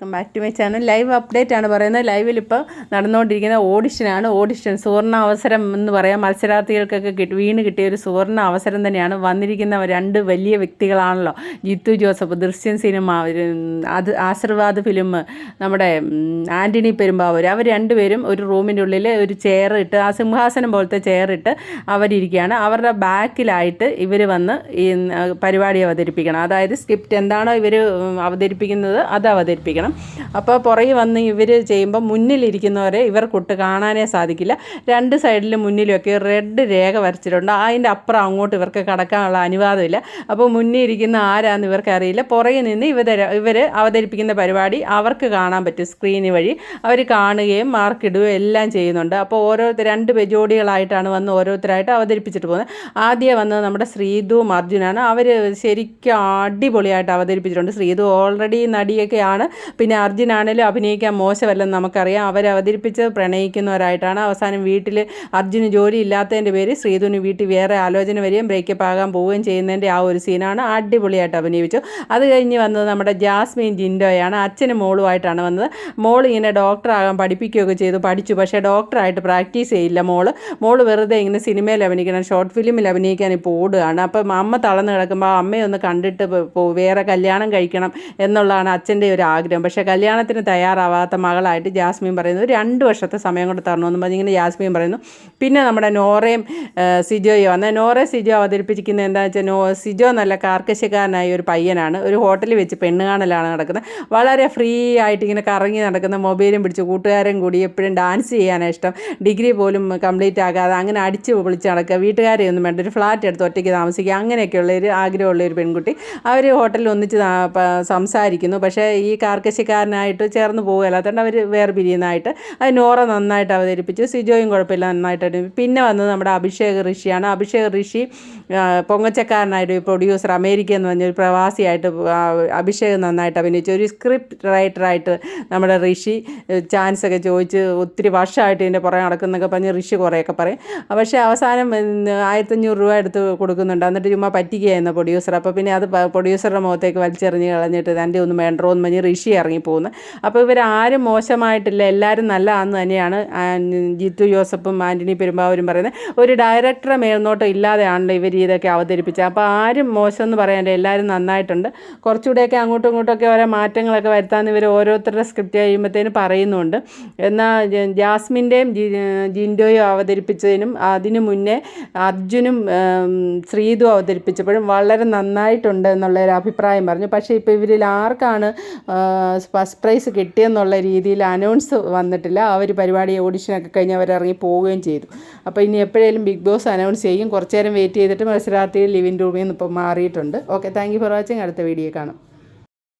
Welcome back to my channel live update ആണ് പറയുന്നത്. ലൈവിൽ ഇപ്പോൾ നടന്നുകൊണ്ടിരിക്കുന്ന ഓഡിഷനാണ് ഓഡിഷൻ സുവർണ അവസരം എന്ന് പറയാം. മത്സരാർത്ഥികൾക്കൊക്കെ കിട്ടി വീണ് കിട്ടിയ ഒരു സുവർണ അവസരം തന്നെയാണ് വന്നിരിക്കുന്ന രണ്ട് വലിയ വ്യക്തികളാണല്ലോ. ജിത്തു ജോസഫ് ദൃശ്യം സിനിമ അത് ആശീർവാദ് ഫിലിം നമ്മുടെ ആന്റണി പെരുമ്പാവൂർ. അവർ രണ്ടുപേരും ഒരു റൂമിന്റെ ഉള്ളിൽ ഒരു ചെയർ ഇട്ട് ആ സിംഹാസനം പോലത്തെ ചെയർ ഇട്ട് അവരിയ്ക്കുകയാണ് അവരുടെ ബാക്കിലായിട്ട് ഇവർ വന്ന് ഈ പരിപാടി അവതരിപ്പിക്കണം. അതായത് സ്ക്രിപ്റ്റ് എന്താണോ ഇവർ അവതരിപ്പിക്കുന്നത് അത് അവതരിപ്പിക്കണം. അപ്പോൾ പുറകെ വന്ന് ഇവർ ചെയ്യുമ്പോൾ മുന്നിലിരിക്കുന്നവരെ ഇവർക്കൊട്ട് കാണാനേ സാധിക്കില്ല. രണ്ട് സൈഡിലും മുന്നിലുമൊക്കെ റെഡ് രേഖ വരച്ചിട്ടുണ്ട്. അതിന്റെ അപ്പുറം അങ്ങോട്ട് ഇവർക്ക് കടക്കാനുള്ള അനുവാദമില്ല. അപ്പോൾ മുന്നിൽ ഇരിക്കുന്ന ആരാന്ന് ഇവർക്ക് അറിയില്ല. പുറകെ നിന്ന് ഇവർ ഇവർ അവതരിപ്പിക്കുന്ന പരിപാടി അവർക്ക് കാണാൻ പറ്റും സ്ക്രീന് വഴി. അവർ കാണുകയും മാർക്കിടുകയും എല്ലാം ചെയ്യുന്നുണ്ട്. അപ്പോൾ ഓരോരുത്തർ രണ്ട് ജോഡികളായിട്ടാണ് വന്ന് ഓരോരുത്തരായിട്ട് അവതരിപ്പിച്ചിട്ട് പോകുന്നത്. ആദ്യം വന്നത് നമ്മുടെ ശ്രീതുവും അർജുനാണ് അവർ ശരിക്കും അടിപൊളിയായിട്ട് അവതരിപ്പിച്ചിട്ടുണ്ട്. ശ്രീതു ഓൾറെഡി നടിയൊക്കെയാണ്. പിന്നെ അർജുനാണേലും അഭിനയിക്കാൻ മോശമല്ലെന്ന് നമുക്കറിയാം. അവർ അവതരിപ്പിച്ച് പ്രണയിക്കുന്നവരായിട്ടാണ്. അവസാനം വീട്ടിൽ അർജുന് ജോലി ഇല്ലാത്തതിന്റെ പേര് ശ്രീധുവിന് വീട്ടിൽ വേറെ ആലോചന വരികയും ബ്രേക്കപ്പ് ആകാൻ പോവുകയും ചെയ്യുന്നതിന്റെ ആ ഒരു സീനാണ് അടിപൊളിയായിട്ട് അഭിനയിച്ചു. അത് കഴിഞ്ഞ് വന്നത് നമ്മുടെ ജാസ്മിൻ ജിൻഡോയാണ്. അച്ഛനും മോളുമായിട്ടാണ് വന്നത്. മോൾ ഇങ്ങനെ ഡോക്ടറാകാൻ പഠിപ്പിക്കുകയൊക്കെ ചെയ്തു. പഠിച്ചു. പക്ഷേ ഡോക്ടറായിട്ട് പ്രാക്ടീസ് ചെയ്യില്ല മോൾ. മോൾ വെറുതെ ഇങ്ങനെ സിനിമയിൽ അഭിനയിക്കണം ഷോർട്ട് ഫിലിമിൽ അഭിനയിക്കാൻ ഇപ്പോൾ ഓടുകയാണ്. അപ്പം അമ്മ തളർന്ന് കിടക്കുമ്പോൾ അമ്മയൊന്ന് കണ്ടിട്ട് വേറെ കല്യാണം കഴിക്കണം എന്നുള്ളതാണ് അച്ഛന്റെ ഒരു ആഗ്രഹം. പക്ഷേ കല്യാണത്തിന് തയ്യാറാവാത്ത മകളായിട്ട് ജാസ്മിൻ പറയുന്നത് രണ്ട് വർഷത്തെ സമയം കൊണ്ട് തരണമെന്ന് പറഞ്ഞ് ഇങ്ങനെ ജാസ്മിൻ പറയുന്നു. പിന്നെ നമ്മുടെ നോറയും സിജോയും അന്നേ നോറെ സിജോ അവതരിപ്പിച്ചിരിക്കുന്നത് എന്താണെന്ന് വെച്ചാൽ നോ സിജോ നല്ല കാർക്കശ്യക്കാരനായ ഒരു പയ്യനാണ്. ഒരു ഹോട്ടലിൽ വെച്ച് പെണ്ണ് കാണലാണ് നടക്കുന്നത്. വളരെ ഫ്രീ ആയിട്ട് ഇങ്ങനെ കറങ്ങി നടക്കുന്ന മൊബൈലും പിടിച്ച് കൂട്ടുകാരും കൂടി എപ്പോഴും ഡാൻസ് ചെയ്യാനാണ് ഇഷ്ടം. ഡിഗ്രി പോലും കംപ്ലീറ്റ് ആകാതെ അങ്ങനെ അടിച്ച് പൊളിച്ച് നടക്കുക. വീട്ടുകാരെ ഒന്നും വേണ്ട. ഒരു ഫ്ലാറ്റ് എടുത്ത് ഒറ്റയ്ക്ക് താമസിക്കുക. അങ്ങനെയൊക്കെയുള്ള ഒരു ആഗ്രഹമുള്ള ഒരു പെൺകുട്ടി. അവർ ഹോട്ടലിൽ ഒന്നിച്ച് സംസാരിക്കുന്നു. പക്ഷേ ഈ കാർക്കശ്യക്കാരനായിട്ട് ചേർന്ന് പോകുകയല്ലാത്തതുകൊണ്ട് അവർ വേറെ പിരിയുന്നതായിട്ട് അത് നോറ നന്നായിട്ട് അവതരിപ്പിച്ചു. സിജോയും കുഴപ്പമില്ല നന്നായിട്ട്. പിന്നെ വന്നത് നമ്മുടെ അഭിഷേക് ഋഷിയാണ്. അഭിഷേക് ഋഷി പൊങ്ങച്ചക്കാരനായിട്ട് ഒരു പ്രൊഡ്യൂസർ അമേരിക്ക എന്ന് പറഞ്ഞൊരു പ്രവാസിയായിട്ട് അഭിഷേക് നന്നായിട്ട് അഭിനയിച്ചു. ഒരു സ്ക്രിപ്റ്റ് റൈറ്ററായിട്ട് നമ്മുടെ ഋഷി ചാൻസ് ഒക്കെ ചോദിച്ച് ഒത്തിരി വർഷമായിട്ട് ഇതിന്റെ പുറകെ നടക്കുന്നൊക്കെ പറഞ്ഞ് ഋഷി കുറേയൊക്കെ പറയും. പക്ഷേ അവസാനം ആയിരത്തഞ്ഞൂറ് രൂപ എടുത്ത് കൊടുക്കുന്നുണ്ട്. എന്നിട്ട് ചുമ്മാ പറ്റിക്കുകയായിരുന്നു പ്രൊഡ്യൂസർ അപ്പോൾ പിന്നെ അത് പ്രൊഡ്യൂസറുടെ മുഖത്തേക്ക് വലിച്ചെറിഞ്ഞ് കളഞ്ഞിട്ട് തന്റെ ഒന്നും വേണ്ടോ എന്ന് പറഞ്ഞ് ഋഷി പോകുന്നു അപ്പോൾ ഇവരാരും മോശമായിട്ടില്ല. എല്ലാവരും നല്ലതാണെന്ന് തന്നെയാണ് ജിത്തു ജോസഫും ആന്റണി പെരുമ്പാവൂരും പറയുന്നത്. ഒരു ഡയറക്ടറെ മേൽനോട്ടം ഇല്ലാതെയാണല്ലോ ഇവർ ഇതൊക്കെ അവതരിപ്പിച്ചത്. അപ്പോൾ ആരും മോശം എന്ന് പറയാനില്ല. എല്ലാവരും നന്നായിട്ടുണ്ട്. കുറച്ചുകൂടെയൊക്കെ അങ്ങോട്ടും ഇങ്ങോട്ടൊക്കെ ഓരോ മാറ്റങ്ങളൊക്കെ വരുത്താമെന്ന് ഇവർ ഓരോരുത്തരുടെ സ്ക്രിപ്റ്റ് ചെയ്യുമ്പോഴത്തേനും പറയുന്നുണ്ട്. എന്നാൽ ജാസ്മിന്റെയും ജിൻഡോയും അവതരിപ്പിച്ചതിനും അതിനു മുന്നേ അർജുനും ശ്രീതു അവതരിപ്പിച്ചപ്പോഴും വളരെ നന്നായിട്ടുണ്ട് എന്നുള്ള ഒരു അഭിപ്രായം പറഞ്ഞു. പക്ഷേ ഇപ്പോൾ ഇവരിൽ ആർക്കാണ് ഫസ്റ്റ് പ്രൈസ് കിട്ടിയെന്നുള്ള രീതിയിൽ അനൗൺസ് വന്നിട്ടില്ല. അവർ പരിപാടി ഓഡിഷനൊക്കെ കഴിഞ്ഞ് അവർ ഇറങ്ങി പോവുകയും ചെയ്തു. അപ്പോൾ ഇനി എപ്പോഴേലും ബിഗ് ബോസ് അനൗൺസ് ചെയ്യും. കുറച്ച് നേരം വെയിറ്റ് ചെയ്തിട്ട് മത്സരാർത്ഥികൾ ലിവിൻ റൂമിൽ നിന്ന് ഇപ്പോൾ മാറിയിട്ടുണ്ട്. Okay thank you for watching അടുത്ത വീഡിയോ കാണാം.